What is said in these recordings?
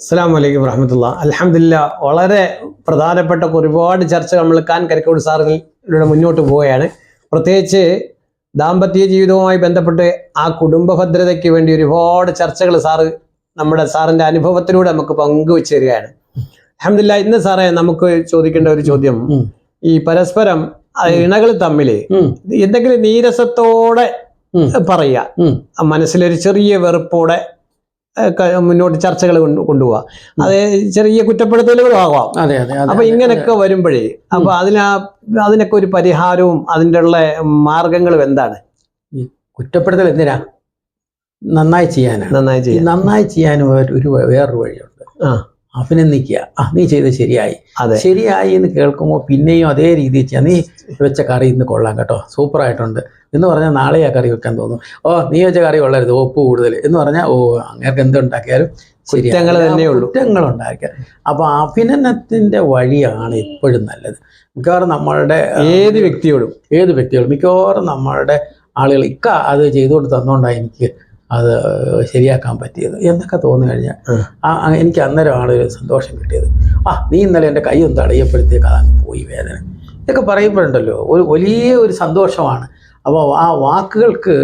അസ്സാം വലൈക്കും വറഹമത്തുള്ള. അലഹമില്ല വളരെ പ്രധാനപ്പെട്ട ഒരുപാട് ചർച്ചകൾ നമ്മൾ കാൻ കരിക്കോട് സാറിലൂടെ മുന്നോട്ട് പോവുകയാണ്. പ്രത്യേകിച്ച് ദാമ്പത്യ ജീവിതവുമായി ബന്ധപ്പെട്ട് ആ കുടുംബ ഭദ്രതയ്ക്ക് വേണ്ടി ഒരുപാട് ചർച്ചകൾ സാറ് നമ്മുടെ സാറിന്റെ അനുഭവത്തിലൂടെ നമുക്ക് പങ്കുവച്ചു തരികയാണ് അലഹമില്ല ഇന്ന് സാറേ നമുക്ക് ചോദിക്കേണ്ട ഒരു ചോദ്യം. ഈ പരസ്പരം ഇണകൾ തമ്മിൽ എന്തെങ്കിലും നീരസത്തോടെ. പറയുക. മനസ്സിലൊരു ചെറിയ വെറുപ്പോടെ മുന്നോട്ട് ചർച്ചകൾ കൊണ്ട് കൊണ്ടുപോവാ. അത് ചെറിയ കുറ്റപ്പെടുത്തലുകളും ആവാം. അപ്പൊ ഇങ്ങനെയൊക്കെ വരുമ്പോഴേ അപ്പൊ അതിനാ അതിനൊക്കെ ഒരു പരിഹാരവും അതിന്റെ ഉള്ള മാർഗങ്ങളും എന്താണ്? ഈ കുറ്റപ്പെടുത്തൽ എന്തിനാ? നന്നായി ചെയ്യാനാണ്. നന്നായി ചെയ്യാൻ. നന്നായി ചെയ്യാൻ ഒരു ഒരു വേറൊരു വഴിയുണ്ട്. ആ. അഭിനന്ദിക്കുക. ആ നീ ചെയ്ത് ശരിയായി. ശരിയായി എന്ന് കേൾക്കുമ്പോൾ പിന്നെയും അതേ രീതിയിൽ ചെയ്യാം. നീ വെച്ച കറി ഇന്ന് കൊള്ളാം കേട്ടോ. സൂപ്പറായിട്ടുണ്ട് എന്ന് പറഞ്ഞാൽ നാളെ ആ കറി വെക്കാൻ തോന്നും ഓ നീ വെച്ച കറി കൊള്ളരുത്. ഉപ്പ് കൂടുതൽ. എന്ന് പറഞ്ഞാൽ ഓ അങ്ങനെ എന്തുണ്ടാക്കിയാലും. കുറ്റങ്ങൾ തന്നെയുള്ളൂ. കുറ്റങ്ങൾ ഉണ്ടാക്കുക അപ്പോൾ അഭിനന്ദനത്തിന്റെ വഴിയാണ് എപ്പോഴും നല്ലത്. മിക്കവാറും നമ്മളുടെ ഏത് വ്യക്തിയോടും. ഏത് വ്യക്തിയോടും. മിക്കവാറും നമ്മളുടെ ആളുകൾ ഇക്ക അത് ചെയ്തുകൊണ്ട് തന്നുകൊണ്ടാണ് എനിക്ക് അത് ശരിയാക്കാൻ പറ്റിയത് എന്നൊക്കെ തോന്നി കഴിഞ്ഞാൽ ആ. എനിക്ക് അന്നേരമാണ് ഒരു സന്തോഷം കിട്ടിയത്. ആ നീ ഇന്നലെ എന്റെ കൈ ഒന്ന് തടയപ്പോഴത്തേക്ക് അതങ്ങ് പോയി വേദന. ഇതൊക്കെ പറയുമ്പോഴുണ്ടല്ലോ ഒരു വലിയ ഒരു സന്തോഷമാണ്. അപ്പോൾ ആ വാക്കുകൾക്ക്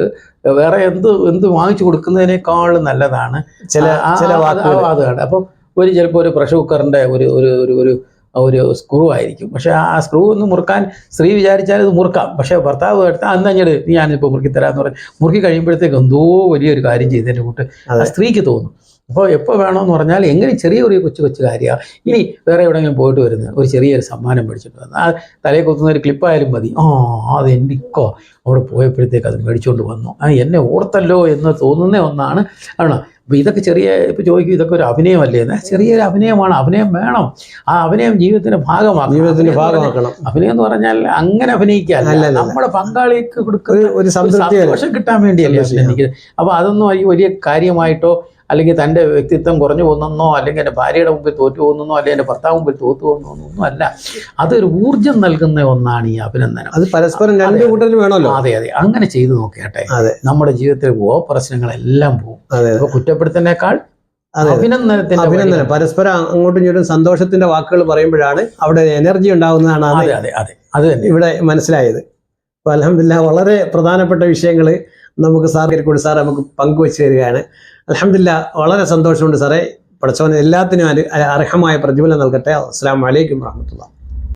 വേറെ എന്ത് എന്ത് വാങ്ങിച്ചു കൊടുക്കുന്നതിനേക്കാളും നല്ലതാണ്. ചില ചില വാക്കുകൾ. അതാണ് അപ്പം ഒരു ചിലപ്പോൾ ഒരു പ്രഷർ കുക്കറിന്റെ ഒരു ഒരു ഒരു ഒരു സ്ക്രൂ ആയിരിക്കും. പക്ഷെ ആ സ്ക്രൂ ഒന്ന് മുറുക്കാൻ സ്ത്രീ വിചാരിച്ചാൽ ഇത് മുറുക്കാം. പക്ഷേ ഭർത്താവ് എടുത്താൽ അന്ന് അങ്ങോട്ട് നീ ഞാനിപ്പോൾ മുറുക്കി തരാമെന്ന് പറഞ്ഞ് മുറുക്കി കഴിയുമ്പോഴത്തേക്ക് എന്തോ വലിയൊരു കാര്യം ചെയ്തതിന്റെ കൂട്ട് ആ സ്ത്രീക്ക് തോന്നും. അപ്പോൾ എപ്പോൾ വേണമെന്ന് പറഞ്ഞാൽ എങ്ങനെ ചെറിയ ഒരു കൊച്ചു കൊച്ചു കാര്യമാണ് ഇനി വേറെ എവിടെയെങ്കിലും പോയിട്ട് വരുന്നത് ഒരു ചെറിയൊരു സമ്മാനം മേടിച്ചിട്ട് വന്ന് ആ തലയിൽ കുത്തുന്ന ഒരു ക്ലിപ്പായാലും മതി. ആ അത് എനിക്കോ. അവിടെ പോയപ്പോഴത്തേക്ക് അത് മേടിച്ചുകൊണ്ട് വന്നു. ആ എന്നെ ഓർത്തല്ലോ എന്ന് തോന്നുന്ന ഒന്നാണ്. ആണ്? അപ്പോൾ ഇതൊക്കെ ചെറിയ ഇപ്പോൾ ചോദിക്കും ഇതൊക്കെ ഒരു അഭിനയമല്ലേ എന്നാൽ ചെറിയൊരു അഭിനയമാണ്. അഭിനയം വേണം. ആ അഭിനയം ജീവിതത്തിന്റെ ഭാഗമാക്കണം. പറഞ്ഞാൽ- ഭാഗമാക്കണം. അഭിനയം എന്ന് പറഞ്ഞാൽ അങ്ങനെ അഭിനയിക്കാല്ല. നമ്മുടെ പങ്കാളിക്ക് കൊടുക്കുന്ന ഒരു സന്തോഷം കിട്ടാൻ വേണ്ടിയല്ലേ അഭിനയിക്കുന്നത് അപ്പോൾ അതൊന്നും ഈ വലിയ കാര്യമായിട്ടോ അല്ലെങ്കിൽ തന്റെ വ്യക്തിത്വം കുറഞ്ഞു പോകുന്നെന്നോ അല്ലെങ്കിൽ എന്റെ ഭാര്യയുടെ മുമ്പിൽ തോറ്റു പോകുന്നെന്നോ അല്ലെങ്കിൽ എന്റെ ഭർത്താവ് മുമ്പിൽ തോറ്റു പോകുന്നോ ഒന്നും അല്ല അതൊരു ഊർജം നൽകുന്ന ഒന്നാണ് ഈ അഭിനന്ദനം. അത് പരസ്പരം രണ്ട് കൂട്ടരും വേണമല്ലോ. അതെ അതെ. അങ്ങനെ ചെയ്തു നോക്കിയാട്ടെ അതെ. നമ്മുടെ ജീവിതത്തിൽ ഓ പ്രശ്നങ്ങളെല്ലാം പോകും. അതെ അപ്പൊ കുറ്റപ്പെടുത്തുന്നതിനേക്കാൾ. അഭിനന്ദനത്തിന്റെ അഭിനന്ദനം. പരസ്പരം അങ്ങോട്ടും ഇങ്ങോട്ടും സന്തോഷത്തിന്റെ വാക്കുകൾ പറയുമ്പോഴാണ് അവിടെ എനർജി ഉണ്ടാകുന്നതാണ് അതെ അതെ അതെ. അത് ഇവിടെ മനസ്സിലായത്. അപ്പൊ അലഹമില്ല വളരെ പ്രധാനപ്പെട്ട വിഷയങ്ങൾ നമുക്ക് സാർ കൂടി സാർ നമുക്ക് പങ്കുവെച്ച് തരികയാണ് അലഹമില്ല വളരെ സന്തോഷമുണ്ട് സാറേ. പഠിച്ചവന് എല്ലാത്തിനും അർഹമായ പ്രതിഫലം നൽകട്ടെ. അസ്സാം വലൈക്കും വാഹമത്തുള്ള